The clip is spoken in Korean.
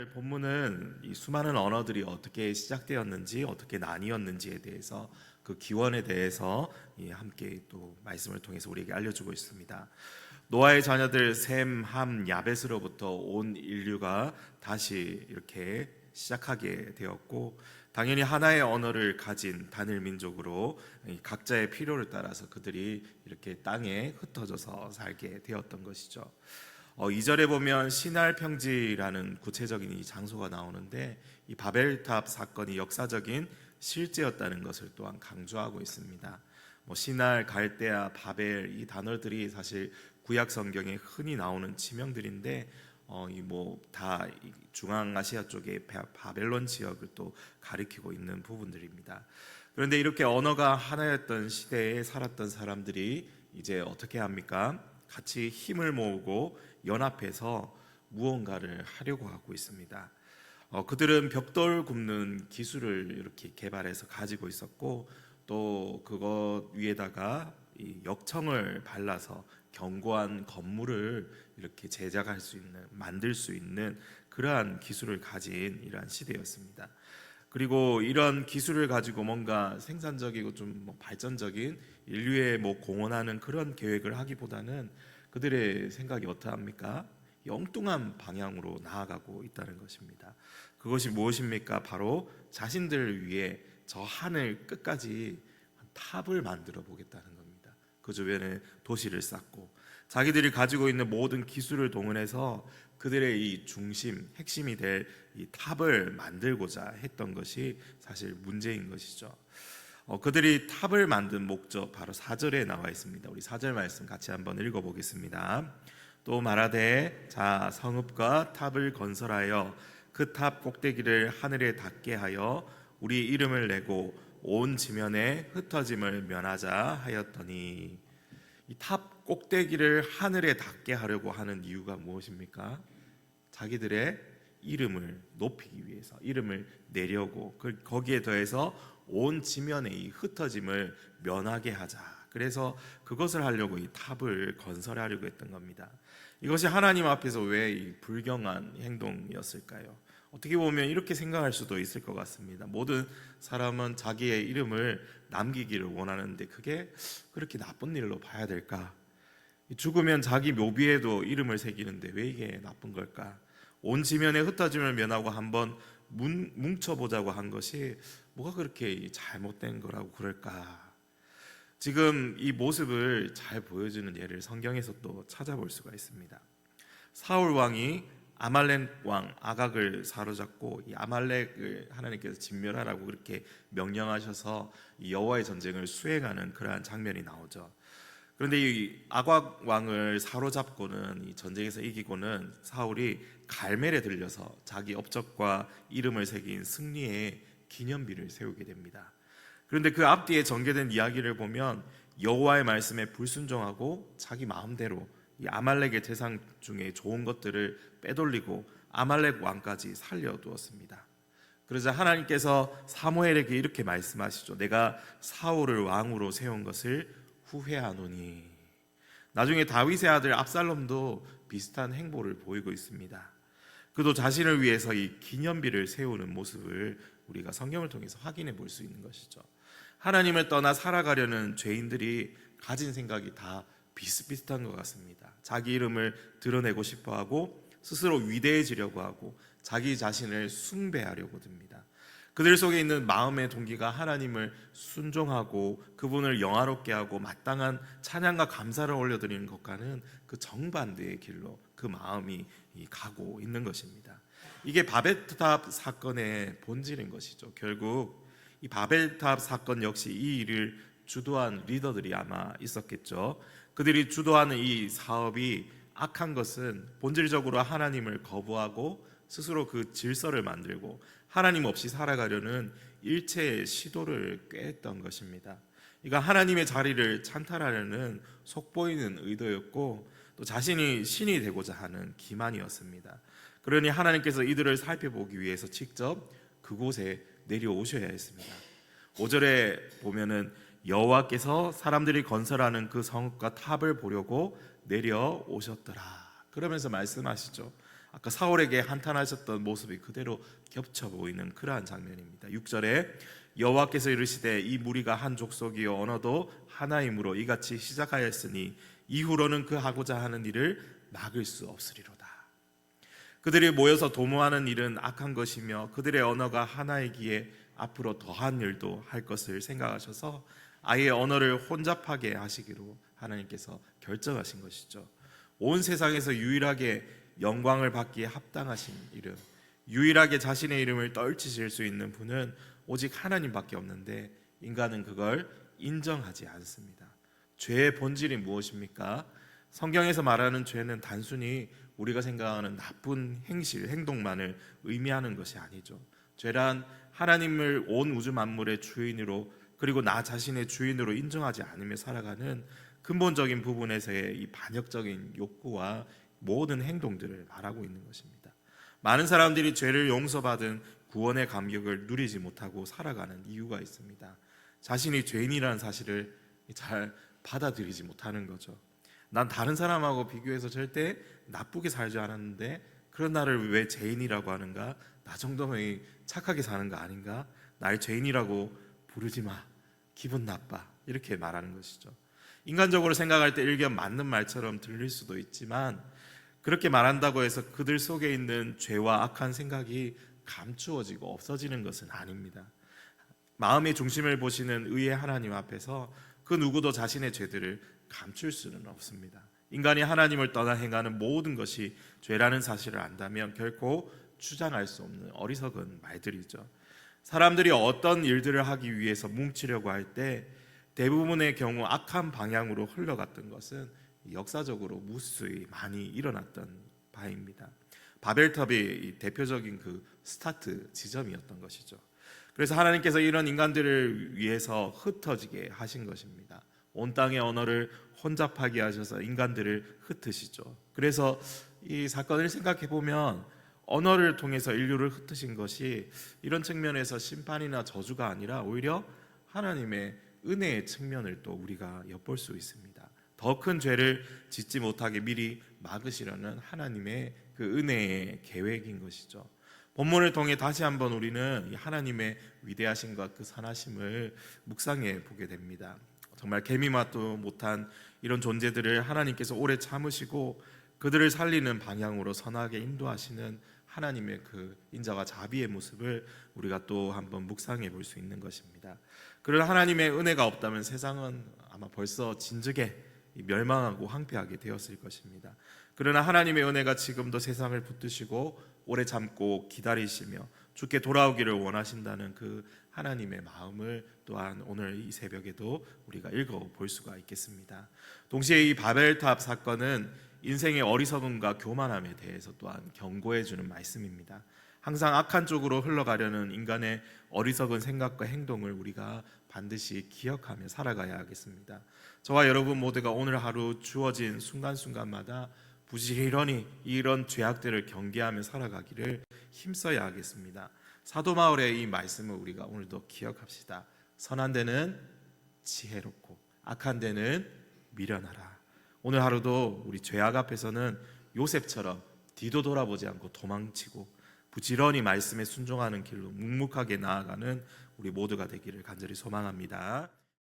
오늘 본문은 이 수많은 언어들이 어떻게 시작되었는지 어떻게 나뉘었는지에 대해서 그 기원에 대해서 이 함께 또 말씀을 통해서 우리에게 알려주고 있습니다. 노아의 자녀들 셈, 함, 야벳으로부터 온 인류가 다시 이렇게 시작하게 되었고 당연히 하나의 언어를 가진 단일 민족으로 이 각자의 필요를 따라서 그들이 이렇게 땅에 흩어져서 살게 되었던 것이죠. 어, 2절에 보면 신할 평지라는 구체적인 이 장소가 나오는데 이 바벨탑 사건이 역사적인 실제였다는 것을 또한 강조하고 있습니다. 뭐 신할, 갈대아, 바벨 이 단어들이 사실 구약 성경에 흔히 나오는 지명들인데 어, 이뭐다 중앙아시아 쪽의 바- 바벨론 지역을 또 가리키고 있는 부분들입니다. 그런데 이렇게 언어가 하나였던 시대에 살았던 사람들이 이제 어떻게 합니까? 같이 힘을 모으고 연합해서 무언가를 하려고 하고 있습니다. 어, 그들은 벽돌 굽는 기술을 이렇게 개발해서 가지고 있었고 또 그것 위에다가 이 역청을 발라서 견고한 건물을 이렇게 제작할 수 있는 만들 수 있는 그러한 기술을 가진 이러한 시대였습니다. 그리고 이런 기술을 가지고 뭔가 생산적이고 좀뭐 발전적인 인류에 뭐 공헌하는 그런 계획을 하기보다는 그들의 생각이 어떠합니까? 엉뚱한 방향으로 나아가고 있다는 것입니다. 그것이 무엇입니까? 바로 자신들을 위해 저 하늘 끝까지 탑을 만들어 보겠다는 겁니다. 그 주변에 도시를 쌓고 자기들이 가지고 있는 모든 기술을 동원해서 그들의 이 중심, 핵심이 될 이 탑을 만들고자 했던 것이 사실 문제인 것이죠. 어, 그들이 탑을 만든 목적 바로 4절에 나와 있습니다. 우리 4절 말씀 같이 한번 읽어 보겠습니다. 또 말하되 자 성읍과 탑을 건설하여 그 탑 꼭대기를 하늘에 닿게 하여 우리 이름을 내고 온 지면에 흩어짐을 면하자 하였더니 이 탑 꼭대기를 하늘에 닿게 하려고 하는 이유가 무엇입니까? 자기들의 이름을 높이기 위해서 이름을 내려고 그 거기에 더해서 온 지면의 이 흩어짐을 면하게 하자. 그래서 그것을 하려고 이 탑을 건설하려고 했던 겁니다. 이것이 하나님 앞에서 왜이 불경한 행동이었을까요? 어떻게 보면 이렇게 생각할 수도 있을 것 같습니다. 모든 사람은 자기의 이름을 남기기를 원하는데 그게 그렇게 나쁜 일로 봐야 될까? 죽으면 자기 묘비에도 이름을 새기는데 왜 이게 나쁜 걸까? 온 지면에 흩어짐을 면하고 한번 문- 뭉쳐보자고 한 것이 뭐가 그렇게 잘못된 거라고 그럴까? 지금 이 모습을 잘 보여주는 예를 성경에서 또 찾아볼 수가 있습니다. 사울 왕이 아말렉 왕 아각을 사로잡고 이 아말렉을 하나님께서 진멸하라고 그렇게 명령하셔서 이 여호와의 전쟁을 수행하는 그러한 장면이 나오죠. 그런데 이 아각 왕을 사로잡고는 이 전쟁에서 이기고는 사울이 갈멜에 들려서 자기 업적과 이름을 새긴 승리의 기념비를 세우게 됩니다. 그런데 그 앞뒤에 전개된 이야기를 보면 여호와의 말씀에 불순종하고 자기 마음대로 이 아말렉의 재상 중에 좋은 것들을 빼돌리고 아말렉 왕까지 살려두었습니다. 그러자 하나님께서 사무엘에게 이렇게 말씀하시죠. 내가 사울을 왕으로 세운 것을 후회하노니. 나중에 다윗의 아들 압살롬도 비슷한 행보를 보이고 있습니다. 그도 자신을 위해서 이 기념비를 세우는 모습을 우리가 성경을 통해서 확인해 볼 수 있는 것이죠. 하나님을 떠나 살아가려는 죄인들이 가진 생각이 다 비슷비슷한 것 같습니다. 자기 이름을 드러내고 싶어 하고 스스로 위대해지려고 하고 자기 자신을 숭배하려고 듭니다. 그들 속에 있는 마음의 동기가 하나님을 순종하고 그분을 영화롭게 하고 마땅한 찬양과 감사를 올려드리는 것과는 그 정반대의 길로 그 마음이 이 가고 있는 것입니다. 이게 바벨탑 사건의 본질인 것이죠. 결국 이 바벨탑 사건 역시 이 일을 주도한 리더들이 아마 있었겠죠. 그들이 주도하는 이 사업이 악한 것은 본질적으로 하나님을 거부하고 스스로 그 질서를 만들고 하나님 없이 살아가려는 일체의 시도를 꾀했던 것입니다. 이가 하나님의 자리를 찬탈하려는 속보이는 의도였고 또 자신이 신이 되고자 하는 기만이었습니다. 그러니 하나님께서 이들을 살펴보기 위해서 직접 그곳에 내려오셔야 했습니다. 5절에 보면은 여호와께서 사람들이 건설하는 그 성읍과 탑을 보려고 내려오셨더라. 그러면서 말씀하시죠. 아까 사울에게 한탄하셨던 모습이 그대로 겹쳐 보이는 그러한 장면입니다. 6절에 여호와께서 이르시되 이 무리가 한 족속이요 언어도 하나이므로 이같이 시작하였으니 이후로는 그 하고자 하는 일을 막을 수 없으리로다. 그들이 모여서 도모하는 일은 악한 것이며 그들의 언어가 하나이기에 앞으로 더한 일도 할 것을 생각하셔서 아예 언어를 혼잡하게 하시기로 하나님께서 결정하신 것이죠. 온 세상에서 유일하게 영광을 받기에 합당하신 이름, 유일하게 자신의 이름을 떨치실 수 있는 분은 오직 하나님밖에 없는데 인간은 그걸 인정하지 않습니다. 죄의 본질이 무엇입니까? 성경에서 말하는 죄는 단순히 우리가 생각하는 나쁜 행실, 행동만을 의미하는 것이 아니죠. 죄란 하나님을 온 우주 만물의 주인으로 그리고 나 자신의 주인으로 인정하지 않으며 살아가는 근본적인 부분에서의 이 반역적인 욕구와 모든 행동들을 말하고 있는 것입니다. 많은 사람들이 죄를 용서받은 구원의 감격을 누리지 못하고 살아가는 이유가 있습니다. 자신이 죄인이라는 사실을 잘 받아들이지 못하는 거죠. 난 다른 사람하고 비교해서 절대 나쁘게 살지 않았는데 그런 나를 왜 죄인이라고 하는가? 나 정도면 착하게 사는 거 아닌가? 날 죄인이라고 부르지 마. 기분 나빠. 이렇게 말하는 것이죠. 인간적으로 생각할 때 일견 맞는 말처럼 들릴 수도 있지만 그렇게 말한다고 해서 그들 속에 있는 죄와 악한 생각이 감추어지고 없어지는 것은 아닙니다. 마음의 중심을 보시는 의의 하나님 앞에서 그 누구도 자신의 죄들을 감출 수는 없습니다. 인간이 하나님을 떠나 행하는 모든 것이 죄라는 사실을 안다면 결코 주장할 수 없는 어리석은 말들이죠. 사람들이 어떤 일들을 하기 위해서 뭉치려고 할 때 대부분의 경우 악한 방향으로 흘러갔던 것은 역사적으로 무수히 많이 일어났던 바입니다. 바벨탑이 대표적인 그 스타트 지점이었던 것이죠. 그래서 하나님께서 이런 인간들을 위해서 흩어지게 하신 것입니다. 온 땅의 언어를 혼잡하게 하셔서 인간들을 흩으시죠. 그래서 이 사건을 생각해 보면 언어를 통해서 인류를 흩으신 것이 이런 측면에서 심판이나 저주가 아니라 오히려 하나님의 은혜의 측면을 또 우리가 엿볼 수 있습니다. 더 큰 죄를 짓지 못하게 미리 막으시려는 하나님의 그 은혜의 계획인 것이죠. 본문을 통해 다시 한번 우리는 하나님의 위대하심과 그 선하심을 묵상해 보게 됩니다. 정말 개미맛도 못한 이런 존재들을 하나님께서 오래 참으시고 그들을 살리는 방향으로 선하게 인도하시는 하나님의 그 인자와 자비의 모습을 우리가 또 한번 묵상해 볼 수 있는 것입니다. 그런 하나님의 은혜가 없다면 세상은 아마 벌써 진즉에 멸망하고 황폐하게 되었을 것입니다. 그러나 하나님의 은혜가 지금도 세상을 붙드시고 오래 참고 기다리시며 주께 돌아오기를 원하신다는 그 하나님의 마음을 또한 오늘 이 새벽에도 우리가 읽어 볼 수가 있겠습니다. 동시에 이 바벨탑 사건은 인생의 어리석음과 교만함에 대해서 또한 경고해 주는 말씀입니다. 항상 악한 쪽으로 흘러가려는 인간의 어리석은 생각과 행동을 우리가 반드시 기억하며 살아가야 하겠습니다. 저와 여러분 모두가 오늘 하루 주어진 순간순간마다 부지런히 이런 죄악들을 경계하며 살아가기를 힘써야 하겠습니다. 사도 마을의 이 말씀을 우리가 오늘도 기억합시다. 선한 데는 지혜롭고 악한 데는 미련하라. 오늘 하루도 우리 죄악 앞에서는 요셉처럼 뒤도 돌아보지 않고 도망치고 부지런히 말씀에 순종하는 길로 묵묵하게 나아가는 우리 모두가 되기를 간절히 소망합니다.